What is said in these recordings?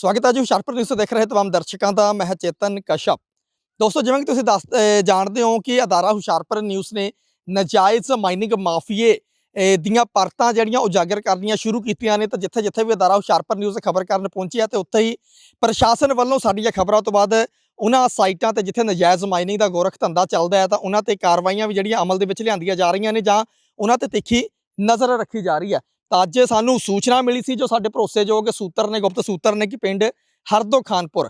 ਸਵਾਗਤ ਹੈ ਜੀ, ਹੁਸ਼ਿਆਰਪੁਰ ਨਿਊਜ਼ ਦੇਖ ਰਹੇ ਤਮਾਮ ਦਰਸ਼ਕਾਂ ਦਾ, ਮੈਂ ਚੇਤਨ ਕਸ਼ਪ। ਦੋਸਤੋ, ਜਿਵੇਂ ਕਿ ਤੁਸੀਂ ਦੱਸ ਜਾਣਦੇ ਹੋ ਕਿ ਅਦਾਰਾ ਹੁਸ਼ਿਆਰਪੁਰ ਨਿਊਜ਼ ਨੇ ਨਜਾਇਜ਼ ਮਾਈਨਿੰਗ ਮਾਫੀਏ ਦੀਆਂ ਪਰਤਾਂ ਜਿਹੜੀਆਂ ਉਜਾਗਰ ਕਰਨੀਆਂ ਸ਼ੁਰੂ ਕੀਤੀਆਂ ਨੇ, ਤਾਂ ਜਿੱਥੇ ਜਿੱਥੇ ਵੀ ਅਦਾਰਾ ਹੁਸ਼ਿਆਰਪੁਰ ਨਿਊਜ਼ ਖਬਰ ਕਰਨ ਪਹੁੰਚਿਆ, ਤੇ ਉੱਥੇ ਹੀ ਪ੍ਰਸ਼ਾਸਨ ਵੱਲੋਂ ਸਾਡੀਆਂ ਖਬਰਾਂ ਤੋਂ ਬਾਅਦ ਉਹਨਾਂ ਸਾਈਟਾਂ ਤੇ ਜਿੱਥੇ ਨਜਾਇਜ਼ ਮਾਈਨਿੰਗ ਦਾ ਗੋਰਖ ਧੰਦਾ ਚੱਲਦਾ ਹੈ, ਤਾਂ ਉਹਨਾਂ ਤੇ ਕਾਰਵਾਈਆਂ ਵੀ ਜਿਹੜੀਆਂ ਅਮਲ ਦੇ ਵਿੱਚ ਲਿਆਂਦੀਆਂ ਜਾ ਰਹੀਆਂ ਨੇ ਜਾਂ ਉਹਨਾਂ ਤੇ ਤਿੱਖੀ ਨਜ਼ਰ ਰੱਖੀ ਜਾ ਰਹੀ ਹੈ। ਤਾਂ ਅੱਜ ਸਾਨੂੰ ਸੂਚਨਾ ਮਿਲੀ ਸੀ ਜੋ ਸਾਡੇ ਭਰੋਸੇਯੋਗ ਸੂਤਰ ਨੇ, ਗੁਪਤ ਸੂਤਰ ਨੇ ਕਿ ਪਿੰਡ ਹਰਦੋ ਖਾਨਪੁਰ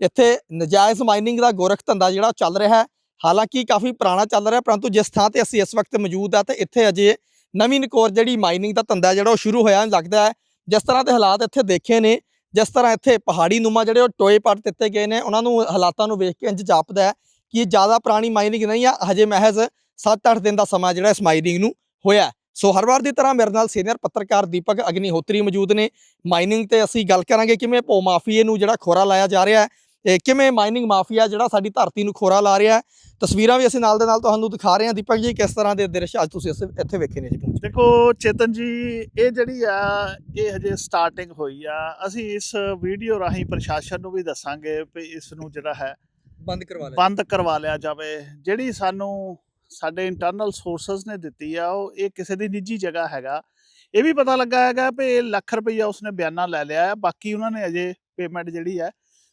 ਇੱਥੇ ਨਜਾਇਜ਼ ਮਾਈਨਿੰਗ ਦਾ ਗੋਰਖ ਧੰਦਾ ਜਿਹੜਾ ਚੱਲ ਰਿਹਾ ਹੈ। ਹਾਲਾਂਕਿ ਕਾਫੀ ਪੁਰਾਣਾ ਚੱਲ ਰਿਹਾ, ਪਰੰਤੂ ਜਿਸ ਥਾਂ ਤੇ ਅਸੀਂ ਇਸ ਵਕਤ ਮੌਜੂਦ ਆ ਤੇ ਇੱਥੇ ਅਜੇ ਨਵੀਂ ਨਕੋਰ ਜਿਹੜੀ ਮਾਈਨਿੰਗ ਦਾ ਧੰਦਾ ਜਿਹੜਾ ਉਹ ਸ਼ੁਰੂ ਹੋਇਆ ਲੱਗਦਾ ਹੈ। ਜਿਸ ਤਰ੍ਹਾਂ ਦੇ ਹਾਲਾਤ ਇੱਥੇ ਦੇਖੇ ਨੇ, ਜਿਸ ਤਰ੍ਹਾਂ ਇੱਥੇ ਪਹਾੜੀ ਨੂਮਾ ਜਿਹੜੇ ਉਹ ਟੋਏ ਪੱਟ ਦਿੱਤੇ ਗਏ ਨੇ, ਉਹਨਾਂ ਨੂੰ ਹਾਲਾਤਾਂ ਨੂੰ ਵੇਖ ਕੇ ਇੰਜ ਜਾਪਦਾ ਹੈ ਕਿ ਇਹ ਜ਼ਿਆਦਾ ਪੁਰਾਣੀ ਮਾਈਨਿੰਗ ਨਹੀਂ ਆ, ਹਜੇ ਮਹਿਜ਼ 7-8 ਦਿਨ ਦਾ ਸਮਾਂ ਜਿਹੜਾ ਇਸ ਮਾਈਨਿੰਗ ਨੂੰ ਹੋਇਆ ਸੋ ਹਰ ਵਾਰ ਦੀ ਤਰ੍ਹਾਂ ਮੇਰੇ ਨਾਲ ਸੀਨੀਅਰ ਪੱਤਰਕਾਰ ਦੀਪਕ ਅਗਨੀਹੋਤਰੀ ਮੌਜੂਦ ਨੇ। ਮਾਈਨਿੰਗ ਤੇ ਅਸੀਂ ਗੱਲ ਕਰਾਂਗੇ ਕਿਵੇਂ ਭੋ ਮਾਫੀਏ ਨੂੰ ਜਿਹੜਾ ਖੋਰਾ ਲਾਇਆ ਜਾ ਰਿਹਾ ਹੈ ਇਹ ਕਿਵੇਂ ਮਾਈਨਿੰਗ ਮਾਫੀਆ ਜਿਹੜਾ ਸਾਡੀ ਧਰਤੀ ਨੂੰ ਖੋਰਾ ਲਾ ਰਿਹਾ ਹੈ। ਤਸਵੀਰਾਂ ਵੀ ਅਸੀਂ ਨਾਲ ਦੇ ਨਾਲ ਤੁਹਾਨੂੰ ਦਿਖਾ ਰਹੇ ਹਾਂ। ਦੀਪਕ ਜੀ ਕਿਸ ਤਰ੍ਹਾਂ ਦੇ ਦ੍ਰਿਸ਼ ਅੱਜ ਤੁਸੀਂ ਇੱਥੇ ਵੇਖੇ ਨੇ ਜੀ। ਦੇਖੋ ਚੇਤਨ ਜੀ ਇਹ ਜਿਹੜੀ ਆ ਇਹ ਹਜੇ ਸਟਾਰਟਿੰਗ ਹੋਈ ਆ। ਅਸੀਂ ਇਸ ਵੀਡੀਓ ਰਾਹੀਂ ਪ੍ਰਸ਼ਾਸਨ ਨੂੰ ਵੀ ਦੱਸਾਂਗੇ ਵੀ ਇਸ ਨੂੰ ਜਿਹੜਾ ਹੈ ਬੰਦ ਕਰਵਾ ਲਿਆ। ਬੰਦ ਕਰਵਾ ਲਿਆ ਜਾਵੇ। ਜਿਹੜੀ ਸਾਨੂੰ ਸਾਡੇ ਇੰਟਰਨਲ ਸੋਰਸਸ ਨੇ ਦਿੱਤੀ ਆ, ਉਹ, ਇਹ ਕਿਸੇ ਦੀ ਨਿੱਜੀ ਜਗ੍ਹਾ ਹੈਗਾ। ਇਹ ਵੀ ਪਤਾ ਲੱਗਾ ਹੈਗਾ ਵੀ ਇਹ ਲੱਖ ਰੁਪਈਆ ਉਸਨੇ ਬਿਆਨਾ ਲੈ ਲਿਆ ਹੈ, ਬਾਕੀ ਉਹਨਾਂ ਨੇ ਅਜੇ ਪੇਮੈਂਟ ਜਿਹੜੀ ਹੈ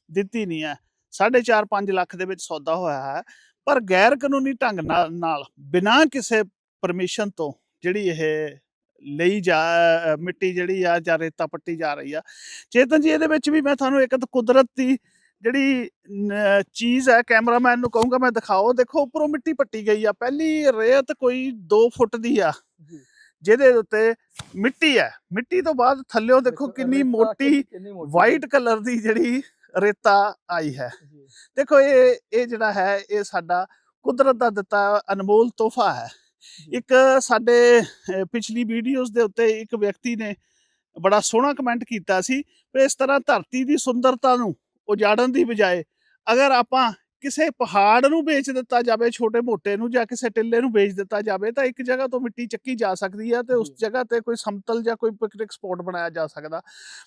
ਦਿੱਤੀ ਨਹੀਂ ਹੈ। 4.5 5 ਲੱਖ ਦੇ ਵਿੱਚ ਸੌਦਾ ਹੋਇਆ ਹੈ, ਪਰ ਗੈਰ ਕਾਨੂੰਨੀ ਢੰਗ ਨਾਲ ਨਾਲ, ਬਿਨਾਂ ਕਿਸੇ ਪਰਮਿਸ਼ਨ ਤੋਂ ਜਿਹੜੀ ਇਹ ਲਈ ਜਾ ਮਿੱਟੀ ਜਿਹੜੀ ਆ ਜਾਂ ਰੇਤਾ ਪੱਟੀ ਜਾ ਰਹੀ ਆ। ਚੇਤਨ ਜੀ, ਇਹਦੇ ਵਿੱਚ ਵੀ ਮੈਂ ਤੁਹਾਨੂੰ ਇੱਕ ਤਾਂ ਕੁਦਰਤ ਦੀ ਜਿਹੜੀ ਚੀਜ਼ ਹੈ ਕੈਮਰਾਮੈਨ ਨੂੰ ਕਹੂੰਗਾ ਮੈਂ ਦਿਖਾਓ ਦੇਖੋ ਉੱਪਰੋਂ ਮਿੱਟੀ ਪੱਟੀ ਗਈ ਆ ਪਹਿਲੀ ਰੇਤ ਕੋਈ 2 ਫੁੱਟ ਦੀ ਆ। ਜਿਹਦੇ ਉੱਤੇ ਮਿੱਟੀ ਹੈ ਮਿੱਟੀ ਤੋਂ ਬਾਅਦ ਥੱਲਿਓਂ ਦੇਖੋ ਕਿੰਨੀ ਮੋਟੀ ਵਾਈਟ ਕਲਰ ਦੀ ਜਿਹੜੀ ਰੇਤਾ ਆਈ ਹੈ ਦੇਖੋ ਇਹ ਇਹ ਜਿਹੜਾ ਹੈ ਇਹ ਸਾਡਾ ਕੁਦਰਤ ਦਾ ਦਿੱਤਾ ਅਨਮੋਲ ਤੋਹਫਾ ਹੈ। ਇੱਕ ਸਾਡੇ ਪਿਛਲੀ ਵੀਡੀਓਜ਼ ਦੇ ਉੱਤੇ ਇੱਕ ਵਿਅਕਤੀ ਨੇ ਬੜਾ ਸੋਹਣਾ ਕਮੈਂਟ ਕੀਤਾ ਸੀ ਵੀ ਇਸ ਤਰ੍ਹਾਂ ਧਰਤੀ ਦੀ ਸੁੰਦਰਤਾ ਨੂੰ ਉਜਾੜਨ ਦੀ ਬਜਾਏ ਅਗਰ ਆਪਾਂ ਕਿਸੇ ਪਹਾੜ ਨੂੰ ਵੇਚ ਦਿੱਤਾ ਜਾਵੇ ਛੋਟੇ ਮੋਟੇ ਨੂੰ ਜਾਂ ਕਿਸੇ ਟਿੱਲੇ ਨੂੰ ਵੇਚ ਦਿੱਤਾ ਜਾਵੇ ਤਾਂ ਇੱਕ ਜਗ੍ਹਾ ਤੋਂ ਮਿੱਟੀ ਚੱਕੀ ਜਾ ਸਕਦੀ ਹੈ ਤੇ ਉਸ। ਜਗ੍ਹਾ ਤੇ ਕੋਈ ਸਮਤਲ ਜਾਂ ਕੋਈ ਪਿਕਨਿਕ ਸਪੌਟ ਬਣਾਇਆ ਜਾ ਸਕਦਾ।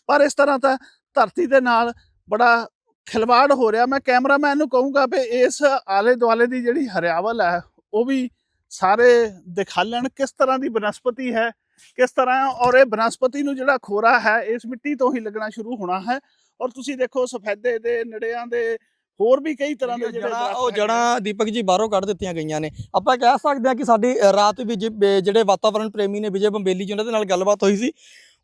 ਪਰ ਇਸ ਤਰ੍ਹਾਂ ਤਾਂ ਧਰਤੀ ਦੇ ਨਾਲ ਬੜਾ ਖਿਲਵਾੜ ਹੋ ਰਿਹਾ। ਮੈਂ ਕੈਮਰਾਮੈਨ ਨੂੰ ਕਹੂੰਗਾ ਵੀ ਇਸ ਆਲੇ ਦੁਆਲੇ ਦੀ ਜਿਹੜੀ ਹਰਿਆਵਲ ਹੈ ਉਹ ਵੀ ਸਾਰੇ ਦਿਖਾਲਣ ਕਿਸ ਤਰ੍ਹਾਂ ਦੀ ਬਨਸਪਤੀ ਹੈ ਕਿਸ ਤਰ੍ਹਾਂ ਔਰ ਇਹ ਬਨਸਪਤੀ ਨੂੰ ਜਿਹੜਾ ਖੋਰਾ ਹੈ ਇਸ ਮਿੱਟੀ ਤੋਂ ਹੀ ਲੱਗਣਾ ਸ਼ੁਰੂ ਹੋਣਾ ਹੈ। ਔਰ ਤੁਸੀਂ ਦੇਖੋ ਸਫੈਦੇ ਦੇ ਨੜਿਆਂ ਦੇ ਹੋਰ ਵੀ ਕਈ ਤਰ੍ਹਾਂ ਦੇ ਜਿਹੜੇ ਉਹ। ਜੜਾਂ ਦੀਪਕ ਜੀ ਬਾਹਰੋਂ ਕੱਢ ਦਿੱਤੀਆਂ ਗਈਆਂ ਨੇ। ਆਪਾਂ ਕਹਿ ਸਕਦੇ ਹਾਂ ਕਿ ਸਾਡੀ ਰਾਤ ਵੀ ਜਿਹੜੇ ਵਾਤਾਵਰਣ ਪ੍ਰੇਮੀ ਨੇ ਵਿਜੇ ਬੰਬੇਲੀ ਜੀ ਉਹਨਾਂ ਦੇ ਨਾਲ ਗੱਲਬਾਤ ਹੋਈ ਸੀ।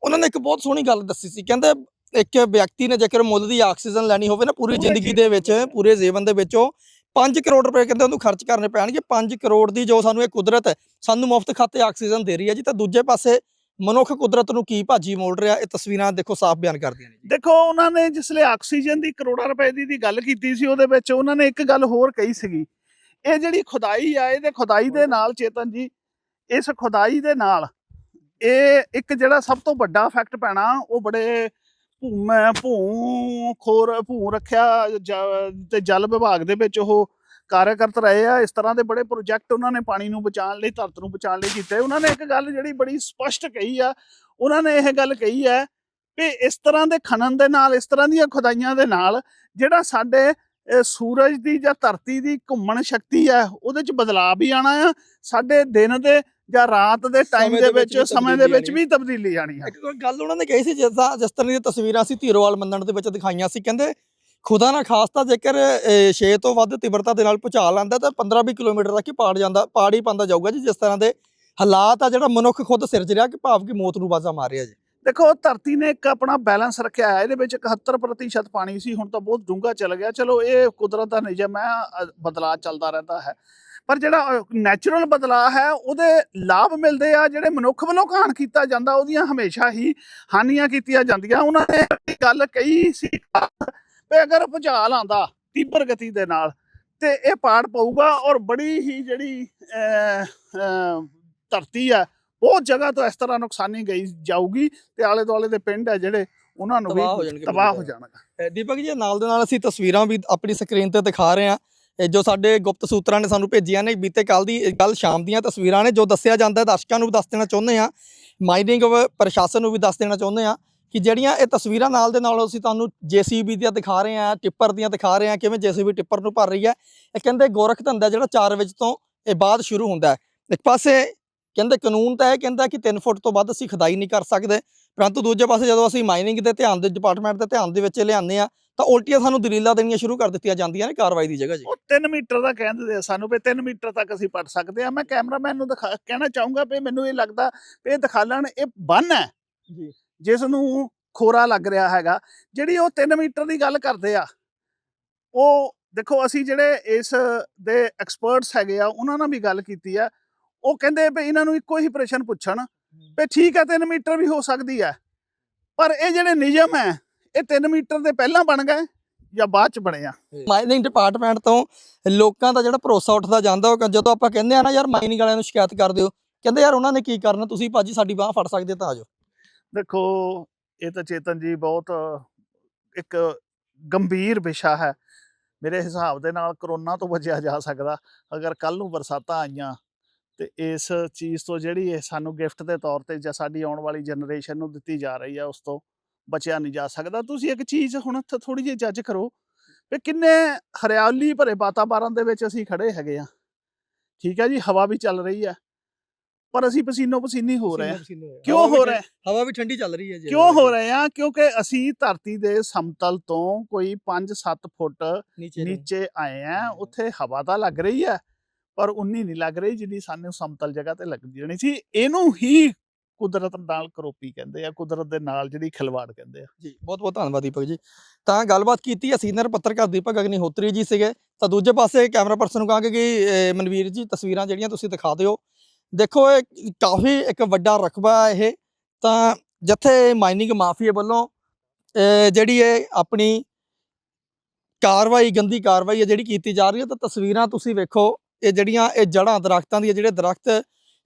ਉਹਨਾਂ ਨੇ ਇੱਕ ਬਹੁਤ ਸੋਹਣੀ ਗੱਲ ਦੱਸੀ ਸੀ। ਕਹਿੰਦੇ ਇੱਕ ਵਿਅਕਤੀ ਨੇ ਜੇਕਰ ਮੁੱਲ ਦੀ ਆਕਸੀਜਨ ਲੈਣੀ ਹੋਵੇ ਨਾ ਪੂਰੀ ਜ਼ਿੰਦਗੀ ਦੇ ਵਿੱਚ। ਪੂਰੇ ਜੀਵਨ ਦੇ ਵਿੱਚ ਉਹ 5 ਕਰੋੜ ਰੁਪਏ ਕਹਿੰਦੇ ਉਹਨੂੰ ਖਰਚ ਕਰਨੇ ਪੈਣਗੇ। 5 ਕਰੋੜ ਦੀ ਜੋ ਸਾਨੂੰ ਇਹ ਕੁਦਰਤ ਸਾਨੂੰ ਮੁਫਤ ਖਾਤੇ ਆਕਸੀਜਨ ਦੇ ਰਹੀ ਹੈ ਜੀ। ਤਾਂ ਦੂਜੇ ਪਾਸੇ ਮਨੁੱਖ ਕੁਦਰਤ ਨੂੰ ਕੀ ਭਾਜੀ ਮੋੜ ਰਿਹਾ? ਇਹ ਤਸਵੀਰਾਂ ਦੇਖੋ ਸਾਫ਼ ਬਿਆਨ ਕਰਦੀਆਂ ਨੇ ਦੇਖੋ ਉਹਨਾਂ ਨੇ ਜਿਸਲੇ ਆਕਸੀਜਨ ਦੀ ਕਰੋੜਾਂ ਰੁਪਏ ਦੀ ਦੀ ਗੱਲ ਕੀਤੀ ਸੀ ਉਹਦੇ ਵਿੱਚ ਉਹਨਾਂ ਨੇ ਇੱਕ ਗੱਲ ਹੋਰ ਕਹੀ ਸੀਗੀ। ਇਹ ਜਿਹੜੀ ਖੁਦਾਈ ਆ ਇਹਦੇ ਖੁਦਾਈ ਦੇ ਨਾਲ ਚੇਤਨ ਜੀ ਇਸ ਖੁਦਾਈ ਦੇ ਨਾਲ ਇਹ ਇੱਕ ਜਿਹੜਾ ਸਭ ਤੋਂ ਵੱਡਾ ਇਫੈਕਟ ਪੈਣਾ ਉਹ ਬੜੇ ਭੂਮ ਭੂ ਖੋਰ ਭੂ ਰੱਖਿਆ ਤੇ ਜਲ ਵਿਭਾਗ ਦੇ ਵਿੱਚ ਉਹ ਕਾਰਜਕਰਤ ਰਹੇ ਆ ਇਸ ਤਰ੍ਹਾਂ ਦੇ ਬੜੇ ਪ੍ਰੋਜੈਕਟ ਉਹਨਾਂ ਨੇ ਪਾਣੀ ਨੂੰ ਬਚਾਉਣ ਲਈ ਧਰਤ ਨੂੰ ਬਚਾਉਣ ਲਈ ਕੀਤੇ। ਉਹਨਾਂ ਨੇ ਇੱਕ ਗੱਲ ਜਿਹੜੀ ਬੜੀ ਸਪਸ਼ਟ ਕਹੀ ਆ ਉਹਨਾਂ ਨੇ ਇਹ ਗੱਲ ਕਹੀ ਹੈ ਵੀ ਇਸ ਤਰ੍ਹਾਂ ਦੇ ਖਨਨ ਦੇ ਨਾਲ ਇਸ ਤਰ੍ਹਾਂ ਦੀਆਂ ਖੁਦਾਈਆਂ ਦੇ ਨਾਲ ਜਿਹੜਾ ਸਾਡੇ ਸੂਰਜ ਦੀ ਜਾਂ ਧਰਤੀ ਦੀ ਘੁੰਮਣ ਸ਼ਕਤੀ ਹੈ ਉਹਦੇ ਚ ਬਦਲਾਅ ਵੀ ਆਣਾ ਆ ਸਾਡੇ ਦਿਨ ਦੇ ਜਾਂ ਰਾਤ ਦੇ ਟਾਈਮ ਦੇ ਵਿੱਚ ਸਮੇਂ ਦੇ ਵਿੱਚ ਵੀ ਤਬਦੀਲੀ ਆਣੀ ਹੈ ਇੱਕ ਗੱਲ ਉਹਨਾਂ ਨੇ ਕਹੀ ਸੀ ਜਿਸ ਦਾ ਜਿਸ ਤਰ੍ਹਾਂ ਦੀਆਂ ਤਸਵੀਰਾਂ ਸੀ ਧੀਰੋਵਾਲ ਮੰਦਣ ਦੇ ਵਿੱਚ ਦਿਖਾਈਆਂ ਸੀ ਕਹਿੰਦੇ ਖੁਦਾ ਨਾ ਖਾਸਤਾ ਜੇਕਰ 6 ਤੋਂ ਵੱਧ ਤੀਬਰਤਾ ਦੇ ਨਾਲ ਭੁਚਾਲ ਆਂਦਾ ਤਾਂ 15-20 ਕਿਲੋਮੀਟਰ ਤੱਕ ਹੀ ਪਾੜ ਜਾਂਦਾ, ਪਾੜ ਹੀ ਪਾਉਂਦਾ ਜਾਊਗਾ ਜੀ, ਜਿਸ ਤਰ੍ਹਾਂ ਦੇ ਹਾਲਾਤ ਆ ਜਿਹੜਾ ਮਨੁੱਖ ਖੁਦ ਸਿਰਜ ਰਿਹਾ ਕਿ ਭਾਵ ਕਿ ਮੌਤ ਨੂੰ ਬਾਜ਼ਾ ਮਾਰ ਰਿਹਾ ਜੀ। ਦੇਖੋ ਧਰਤੀ ਨੇ ਇੱਕ ਆਪਣਾ ਬੈਲੈਂਸ ਰੱਖਿਆ ਹੈ ਇਹਦੇ ਵਿੱਚ 71% ਪਾਣੀ ਸੀ, ਹੁਣ ਤਾਂ ਬਹੁਤ ਡੂੰਘਾ ਚਲ ਗਿਆ। ਚਲੋ, ਇਹ ਕੁਦਰਤ ਦਾ ਨਿਯਮ ਹੈ ਬਦਲਾਅ ਚੱਲਦਾ ਰਹਿੰਦਾ ਹੈ। ਪਰ ਜਿਹੜਾ ਨੈਚੁਰਲ ਬਦਲਾਅ ਹੈ, ਉਹਦੇ ਲਾਭ ਮਿਲਦੇ ਆ, ਜਿਹੜੇ ਮਨੁੱਖ ਵੱਲੋਂ ਕਾਣ ਕੀਤਾ ਜਾਂਦਾ, ਉਹਦੀਆਂ ਹਮੇਸ਼ਾ ਹੀ ਹਾਨੀਆਂ ਕੀਤੀਆਂ ਜਾਂਦੀਆਂ। ਉਹਨਾਂ ਨੇ ਗੱਲ ਕਹੀ ਸੀ ਵੀ ਅਗਰ ਭੁਚਾਲ ਆਂਦਾ ਤੀਬਰ ਗਤੀ ਦੇ ਨਾਲ ਤੇ ਇਹ ਪਾੜ ਪਊਗਾ ਔਰ ਬੜੀ ਹੀ ਜਿਹੜੀ ਧਰਤੀ ਆ ਬਹੁਤ ਜਗ੍ਹਾ ਤੋਂ ਇਸ ਤਰ੍ਹਾਂ ਨੁਕਸਾਨੀ ਗਈ ਜਾਊਗੀ ਤੇ ਆਲੇ ਦੁਆਲੇ ਦੇ ਪਿੰਡ ਆ ਜਿਹੜੇ ਉਹਨਾਂ ਨੂੰ ਹੋ ਵੀ ਤਬਾਹ ਹੋ। ਜਾਣਗੇ। ਦੀਪਕ ਜੀ ਨਾਲ ਦੇ ਨਾਲ ਅਸੀਂ ਤਸਵੀਰਾਂ ਵੀ ਆਪਣੀ ਸਕਰੀਨ ਤੇ ਦਿਖਾ ਰਹੇ ਹਾਂ। ਇਹ ਜੋ ਸਾਡੇ ਗੁਪਤ ਸੂਤਰਾਂ ਨੇ ਸਾਨੂੰ ਭੇਜੀਆਂ ਨੇ ਬੀਤੇ ਕੱਲ ਦੀ ਕੱਲ ਸ਼ਾਮ ਦੀਆਂ ਤਸਵੀਰਾਂ ਨੇ ਜੋ ਦੱਸਿਆ ਜਾਂਦਾ ਹੈ ਦਰਸ਼ਕਾਂ ਨੂੰ ਵੀ ਦੱਸ ਦੇਣਾ ਚਾਹੁੰਦੇ ਆ ਮਾਈਨਿੰਗ ਪ੍ਰਸ਼ਾਸਨ ਨੂੰ ਵੀ ਦੱਸ ਦੇਣਾ ਚਾਹੁੰਦੇ ਆ ਕਿ ਜਿਹੜੀਆਂ ਇਹ ਤਸਵੀਰਾਂ ਨਾਲ ਦੇ ਨਾਲ ਅਸੀਂ ਤੁਹਾਨੂੰ ਜੀਸੀਬੀ ਦੀਆਂ ਦਿਖਾ ਰਹੇ ਹਾਂ ਟਿੱਪਰ ਦੀਆਂ ਦਿਖਾ ਰਹੇ ਹਾਂ ਕਿਵੇਂ ਜੀਸੀਬੀ ਟਿੱਪਰ ਨੂੰ ਭਰ ਰਹੀ ਹੈ। ਇਹ ਕਹਿੰਦੇ ਗੋਰਖ ਧੰਦਾ ਜਿਹੜਾ 4 ਵਜੇ ਤੋਂ ਇਹ ਬਾਅਦ ਸ਼ੁਰੂ ਹੁੰਦਾ ਹੈ। ਇੱਕ ਪਾਸੇ ਕਹਿੰਦੇ ਕਾਨੂੰਨ ਤਾਂ ਇਹ ਕਹਿੰਦਾ ਕਿ 3 ਫੁੱਟ ਤੋਂ ਵੱਧ ਅਸੀਂ ਖੁਦਾਈ ਨਹੀਂ ਕਰ ਸਕਦੇ ਪਰੰਤੂ ਦੂਜੇ ਪਾਸੇ ਜਦੋਂ ਅਸੀਂ ਮਾਈਨਿੰਗ ਦੇ ਧਿਆਨ ਦੇ ਡਿਪਾਰਟਮੈਂਟ ਦੇ ਧਿਆਨ ਦੇ ਵਿੱਚ ਲਿਆਉਂਦੇ ਆ ਤਾਂ ਉਲਟੀਆਂ ਸਾਨੂੰ ਦਲੀਲਾਂ ਦੇਣੀਆਂ ਸ਼ੁਰੂ ਕਰ ਦਿੱਤੀਆਂ ਜਾਂਦੀਆਂ ਨੇ ਕਾਰਵਾਈ ਦੀ ਜਗ੍ਹਾ ਜੀ। ਉਹ 3 ਮੀਟਰ ਦਾ ਕਹਿੰਦੇ ਆ ਸਾਨੂੰ ਵੀ 3 ਮੀਟਰ ਤੱਕ ਅਸੀਂ ਪੱਟ ਸਕਦੇ ਆ ਮੈਂ ਕੈਮਰਾਮੈਨ ਨੂੰ ਦਿਖਾ ਕਹਿਣਾ ਚਾਹੂੰਗਾ ਵੀ ਮੈਨੂੰ ਇਹ ਲੱਗਦਾ ਵੀ ਇਹ ਦਿਖਾ ਲੈਣ ਇਹ ਬੰਨ ਹੈ। ਜੀ। ਜਿਸ ਨੂੰ ਖੋਰਾ ਲੱਗ ਰਿਹਾ ਹੈਗਾ ਜਿਹੜੀ ਉਹ 3 ਮੀਟਰ ਦੀ ਗੱਲ ਕਰਦੇ ਆ ਉਹ ਦੇਖੋ ਅਸੀਂ ਜਿਹੜੇ ਇਸ ਦੇ ਐਕਸਪਰਟਸ ਹੈਗੇ ਆ ਉਹਨਾਂ ਨਾਲ ਵੀ ਗੱਲ ਕੀਤੀ ਆ ਉਹ ਕਹਿੰਦੇ ਵੀ ਇਹਨਾਂ ਨੂੰ ਇੱਕੋ ਹੀ ਪ੍ਰਸ਼ਨ ਪੁੱਛਣ ਵੀ ਠੀਕ ਹੈ 3 ਮੀਟਰ ਵੀ ਹੋ ਸਕਦੀ ਹੈ ਪਰ ਇਹ ਜਿਹੜੇ ਨਿਯਮ ਹੈ ਇਹ 3 ਮੀਟਰ ਦੇ ਪਹਿਲਾਂ ਬਣ ਗਏ ਜਾਂ ਬਾਅਦ ਚ ਬਣੇ ਆ? ਮਾਈਨਿੰਗ ਡਿਪਾਰਟਮੈਂਟ ਤੋਂ ਲੋਕਾਂ ਦਾ ਜਿਹੜਾ ਭਰੋਸਾ ਉੱਠਦਾ ਜਾਂਦਾ ਉਹ ਜਦੋਂ ਆਪਾਂ ਕਹਿੰਦੇ ਆ ਨਾ ਯਾਰ ਮਾਈਨਿੰਗ ਵਾਲਿਆਂ ਨੂੰ ਸ਼ਿਕਾਇਤ ਕਰ ਦਿਓ ਕਹਿੰਦੇ ਯਾਰ ਉਹਨਾਂ ਨੇ ਕੀ ਕਰਨਾ ਤੁਸੀਂ ਭਾਜੀ ਸਾਡੀ ਬਾਹ ਫੜ ਸਕਦੇ ਤਾਂ ਆਜੋ ਦੇਖੋ, ਇਹ ਤਾਂ ਚੇਤਨ ਜੀ ਬਹੁਤ ਇੱਕ ਗੰਭੀਰ ਵਿਸ਼ਾ ਹੈ। ਮੇਰੇ ਹਿਸਾਬ ਦੇ ਨਾਲ ਕਰੋਨਾ ਤੋਂ ਬਚਿਆ ਜਾ ਸਕਦਾ। ਅਗਰ ਕੱਲ ਨੂੰ ਬਰਸਾਤਾਂ ਆਈਆਂ, ਤੇ ਇਸ ਚੀਜ਼ ਤੋਂ ਜਿਹੜੀ ਇਹ ਸਾਨੂੰ ਗਿਫਟ ਦੇ ਤੌਰ ਤੇ ਜਾਂ ਸਾਡੀ ਆਉਣ ਵਾਲੀ ਜਨਰੇਸ਼ਨ ਨੂੰ ਦਿੱਤੀ ਜਾ ਰਹੀ ਹੈ ਉਸ ਤੋਂ ਬਚਿਆ ਨਹੀਂ ਜਾ ਸਕਦਾ। ਤੁਸੀਂ ਇੱਕ ਚੀਜ਼ ਹੁਣ ਥੋੜੀ ਜਿਹੀ ਜੱਜ ਕਰੋ ਵੀ ਕਿੰਨੇ ਹਰਿਆਲੀ ਭਰੇ ਵਾਤਾਵਰਣ ਦੇ ਵਿੱਚ ਅਸੀਂ ਖੜੇ ਹੈਗੇ ਆ। ਠੀਕ ਹੈ ਜੀ, ਹਵਾ ਵੀ ਚੱਲ ਰਹੀ ਹੈ। ਪਰ ਅਸੀਂ ਪਸੀਨੋ ਪਸੀਨੀ ਹੋ ਰਹੇ ਹਾਂ। ਕਿਉਂ ਹੋ ਰਹੇ? ਹਵਾ ਵੀ ਠੰਡੀ ਚੱਲ ਰਹੀ ਹੈ ਜੀ ਕਿਉਂ ਹੋ ਰਹੇ ਆ ਕਿਉਂਕਿ ਅਸੀਂ ਧਰਤੀ ਦੇ ਸਮਤਲ ਤੋਂ ਕੋਈ 5-7 ਫੁੱਟ ਨੀਚੇ ਆਏ ਆ। ਉੱਥੇ ਹਵਾ ਤਾਂ ਲੱਗ ਰਹੀ ਹੈ ਪਰ ਉਨੀ ਨਹੀਂ ਲੱਗ ਰਹੀ ਜਿੰਨੀ ਸਾਨੂੰ ਸਮਤਲ ਜਗ੍ਹਾ ਤੇ ਲੱਗ ਜਾਣੀ ਸੀ। ਇਹਨੂੰ ਹੀ ਕੁਦਰਤ ਨਾਲ ਕਰੋਪੀ ਕਹਿੰਦੇ ਆ ਕੁਦਰਤ ਦੇ ਨਾਲ ਜਿਹੜੀ ਖਿਲਵਾੜ ਕਹਿੰਦੇ ਆ। ਜੀ ਬਹੁਤ ਬਹੁਤ ਧੰਨਵਾਦ ਦੀਪਕ ਜੀ। ਤਾਂ ਗੱਲਬਾਤ ਕੀਤੀ ਹੈ ਸੀਨੀਅਰ ਪੱਤਰਕਾਰ ਦੀਪਕ ਅਗਨੀਹੋਤਰੀ ਜੀ ਸੀਗੇ। ਤਾਂ ਦੂਜੇ ਪਾਸੇ ਕੈਮਰਾ ਪਰਸਨ ਨੂੰ ਕਹਾਂਗੇ ਕਿ ਮਨਵੀਰ ਜੀ ਤਸਵੀਰਾਂ ਜਿਹੜੀਆਂ ਤੁਸੀਂ ਦਿਖਾ ਦਿਓ। ਦੇਖੋ, ਇਹ ਕਾਫੀ ਇੱਕ ਵੱਡਾ ਰਕਬਾ ਇਹ। ਤਾਂ ਜਿੱਥੇ ਮਾਈਨਿੰਗ ਮਾਫੀਆ ਵੱਲੋਂ ਜਿਹੜੀ ਇਹ ਆਪਣੀ ਕਾਰਵਾਈ, ਗੰਦੀ ਕਾਰਵਾਈ ਹੈ ਜਿਹੜੀ ਕੀਤੀ ਜਾ ਰਹੀ ਹੈ, ਤਾਂ ਤਸਵੀਰਾਂ ਤੁਸੀਂ ਵੇਖੋ, ਇਹ ਜਿਹੜੀਆਂ ਇਹ ਜੜ੍ਹਾਂ, ਦਰਖਤਾਂ ਦੀਆਂ ਜਿਹੜੇ ਦਰਖਤ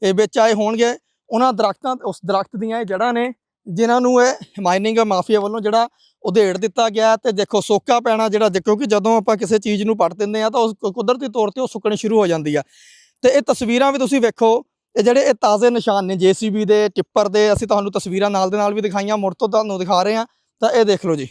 ਇਹ ਵਿੱਚ ਆਏ ਹੋਣਗੇ, ਉਹਨਾਂ ਦਰਖਤਾਂ, ਉਸ ਦਰਖਤ ਦੀਆਂ ਇਹ ਜੜ੍ਹਾਂ ਨੇ, ਜਿਨ੍ਹਾਂ ਨੂੰ ਇਹ ਮਾਈਨਿੰਗ ਮਾਫੀਆ ਵੱਲੋਂ ਜਿਹੜਾ ਉਧੇੜ ਦਿੱਤਾ ਗਿਆ ਤੇ ਦੇਖੋ, ਸੋਕਾ ਪੈਣਾ ਜਿਹੜਾ ਕਿਉਂਕਿ ਜਦੋਂ ਆਪਾਂ ਕਿਸੇ ਚੀਜ਼ ਨੂੰ ਪੱਟ ਦਿੰਦੇ ਆ ਤਾਂ ਉਸ ਕੁਦਰਤੀ ਤੌਰ ਤੇ ਉਹ ਸੁੱਕਣੀ ਸ਼ੁਰੂ ਹੋ ਜਾਂਦੀ ਆ। ਤੇ ਇਹ ਤਸਵੀਰਾਂ ਵੀ ਤੁਸੀਂ ਵੇਖੋ ਇਹ ਜਿਹੜੇ ਇਹ ਤਾਜ਼ੇ ਨਿਸ਼ਾਨ ਨੇ ਜੀਸੀਬੀ ਦੇ, ਟਿੱਪਰ ਦੇ, ਅਸੀਂ ਤੁਹਾਨੂੰ ਤਸਵੀਰਾਂ ਨਾਲ ਦੇ ਨਾਲ ਵੀ ਦਿਖਾਈਆਂ, ਮੁੜ ਤੋਂ ਤੁਹਾਨੂੰ ਦਿਖਾ ਰਹੇ ਹਾਂ। ਤਾਂ ਇਹ ਦੇਖ ਲਓ ਜੀ।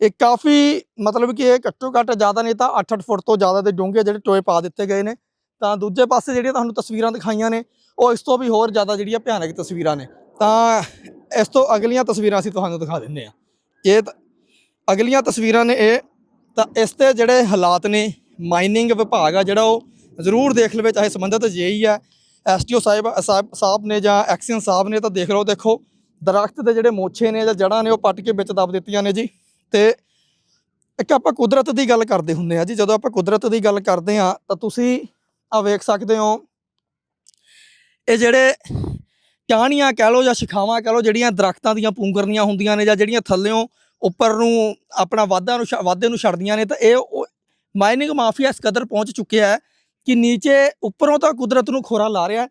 ਇਹ ਕਾਫੀ ਮਤਲਬ ਕਿ ਇਹ ਘੱਟੋ ਘੱਟ ਜ਼ਿਆਦਾ ਨਹੀਂ ਤਾਂ 8-8 ਫੁੱਟ ਤੋਂ ਜ਼ਿਆਦਾ ਦੇ ਡੂੰਘੇ ਜਿਹੜੇ ਟੋਏ ਪਾ ਦਿੱਤੇ ਗਏ ਨੇ। ਤਾਂ ਦੂਜੇ ਪਾਸੇ ਜਿਹੜੀਆਂ ਤੁਹਾਨੂੰ ਤਸਵੀਰਾਂ ਦਿਖਾਈਆਂ ਨੇ, ਉਹ ਇਸ ਤੋਂ ਵੀ ਹੋਰ ਜ਼ਿਆਦਾ ਜਿਹੜੀਆਂ ਭਿਆਨਕ ਤਸਵੀਰਾਂ ਨੇ। ਤਾਂ ਇਸ ਤੋਂ ਅਗਲੀਆਂ ਤਸਵੀਰਾਂ ਅਸੀਂ ਤੁਹਾਨੂੰ ਦਿਖਾ ਦਿੰਦੇ ਆ ਇਹ ਅਗਲੀਆਂ ਤਸਵੀਰਾਂ ਨੇ ਇਹ, ਤਾਂ ਇਸ ਤੇ ਜਿਹੜੇ ਹਾਲਾਤ ਨੇ, ਮਾਈਨਿੰਗ ਵਿਭਾਗ ਆ ਜਿਹੜਾ ਉਹ ਜ਼ਰੂਰ ਦੇਖ ਲਵੇ, ਚਾਹੇ ਸੰਬੰਧਿਤ ਜੇਈ ਆ ਐਸਟੀਓ ਸਾਹਿਬ ਸਾਹਿਬ ਸਾਹਿਬ ਨੇ ਜਾਂ ਐਕਸੀਅਨ ਸਾਹਿਬ ਨੇ ਤਾਂ ਦੇਖ ਲਓ, ਦੇਖੋ, ਦਰਖਤ ਦੇ ਜਿਹੜੇ ਮੋਛੇ ਨੇ ਜਾਂ ਜੜ੍ਹਾਂ ਨੇ ਉਹ ਪੱਟ ਕੇ ਵਿੱਚ ਦੱਬ ਦਿੱਤੀਆਂ ਨੇ ਜੀ। ਤੇ ਇੱਕ ਆਪਾਂ ਕੁਦਰਤ ਦੀ ਗੱਲ ਕਰਦੇ ਹੁੰਦੇ ਆ ਜੀ। ਜਦੋਂ ਆਪਾਂ ਕੁਦਰਤ ਦੀ ਗੱਲ ਕਰਦੇ ਆ ਤਾਂ ਤੁਸੀਂ ਆ ਵੇਖ ਸਕਦੇ ਹੋ, ਇਹ ਜਿਹੜੇ ਟਾਹਣੀਆਂ ਕਹਿ ਲਓ ਜਾਂ ਸ਼ਿਖਾਵਾਂ ਕਹਿ ਲਓ, ਜਿਹੜੀਆਂ ਦਰਖਤਾਂ ਦੀਆਂ ਪੂੰਗਰਨੀਆਂ ਹੁੰਦੀਆਂ ਨੇ ਜਾਂ ਜਿਹੜੀਆਂ ਥੱਲਿਓਂ ਉੱਪਰ ਨੂੰ ਆਪਣਾ ਵਾਧਾ ਨੂੰ ਛ- ਵਾਧੇ ਨੂੰ ਛੱਡਦੀਆਂ ਨੇ, ਤਾਂ ਇਹ ਮਾਈਨਿੰਗ ਮਾਫੀਆ ਇਸ ਕਦਰ ਪਹੁੰਚ ਚੁੱਕਿਆ ਹੈ। ਕਿ ਨੀਚੇ ਉੱਪਰੋਂ ਤਾਂ ਕੁਦਰਤ ਨੂੰ ਖੋਰਾ ਲਾ ਰਿਹਾ,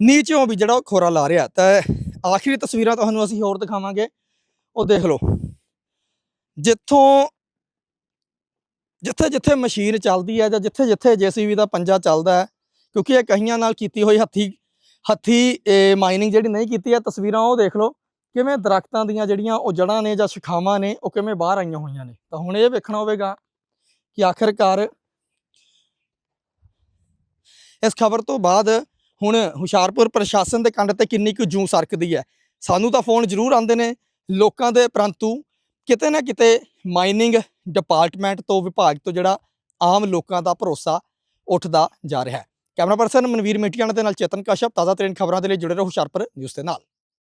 ਨੀਚੇੋਂ ਵੀ ਜਿਹੜਾ ਉਹ ਖੋਰਾ ਲਾ ਰਿਹਾ। ਤਾਂ ਆਖਰੀ ਤਸਵੀਰਾਂ ਤੁਹਾਨੂੰ ਅਸੀਂ ਹੋਰ ਦਿਖਾਵਾਂਗੇ। ਉਹ ਦੇਖ ਲਓ। ਜਿੱਥੋਂ ਜਿੱਥੇ ਜਿੱਥੇ ਮਸ਼ੀਨ ਚੱਲਦੀ ਹੈ ਜਾਂ ਜਿੱਥੇ ਜਿੱਥੇ ਜੀਸੀਬੀ ਦਾ ਪੰਜਾ ਚੱਲਦਾ ਹੈ, ਕਿਉਂਕਿ ਇਹ ਕਹੀਆਂ ਨਾਲ ਕੀਤੀ ਹੋਈ ਹੱਥੀ ਹੱਥੀ ਮਾਈਨਿੰਗ ਜਿਹੜੀ ਨਹੀਂ ਕੀਤੀ ਹੈ, ਤਸਵੀਰਾਂ ਉਹ ਦੇਖ ਲਓ, ਕਿਵੇਂ ਦਰਖਤਾਂ ਦੀਆਂ ਜਿਹੜੀਆਂ ਉਹ ਜੜ੍ਹਾਂ ਨੇ ਜਾਂ ਸ਼ਿਖਾਵਾਂ ਨੇ, ਉਹ ਕਿਵੇਂ ਬਾਹਰ ਆਈਆਂ ਹੋਈਆਂ ਨੇ। ਤਾਂ ਹੁਣ ਇਹ ਵੇਖਣਾ ਹੋਵੇਗਾ ਕਿ ਆਖਰਕਾਰ ਇਸ ਖਬਰ ਤੋਂ ਬਾਅਦ ਹੁਣ ਹੁਸ਼ਿਆਰਪੁਰ ਪ੍ਰਸ਼ਾਸਨ ਦੇ ਕੰਡ ਤੇ ਕਿੰਨੀ ਕੁ ਜੂੰ ਸਰਕਦੀ ਹੈ? ਸਾਨੂੰ ਤਾਂ ਫੋਨ ਜ਼ਰੂਰ ਆਉਂਦੇ ਨੇ ਲੋਕਾਂ ਦੇ, ਪਰੰਤੂ ਕਿਤੇ ਨਾ ਕਿਤੇ ਮਾਈਨਿੰਗ ਡਿਪਾਰਟਮੈਂਟ ਤੋਂ ਵਿਭਾਗ ਤੋਂ ਜਿਹੜਾ ਆਮ ਲੋਕਾਂ ਦਾ ਭਰੋਸਾ ਉੱਠਦਾ ਜਾ ਰਿਹਾ ਹੈ। ਕੈਮਰਾ ਪਰਸਨ ਮਨਵੀਰ ਮਿੱਟੀਆਣਾ ਦੇ ਨਾਲ ਚੇਤਨ ਕਸ਼ਪ, ਤਾਜ਼ਾ ਤਰੀਨ ਖਬਰਾਂ ਦੇ ਲਈ ਜੁੜੇ ਰਹੋ ਹੁਸ਼ਿਆਰਪੁਰ ਨਿਊਜ਼ ਦੇ ਨਾਲ।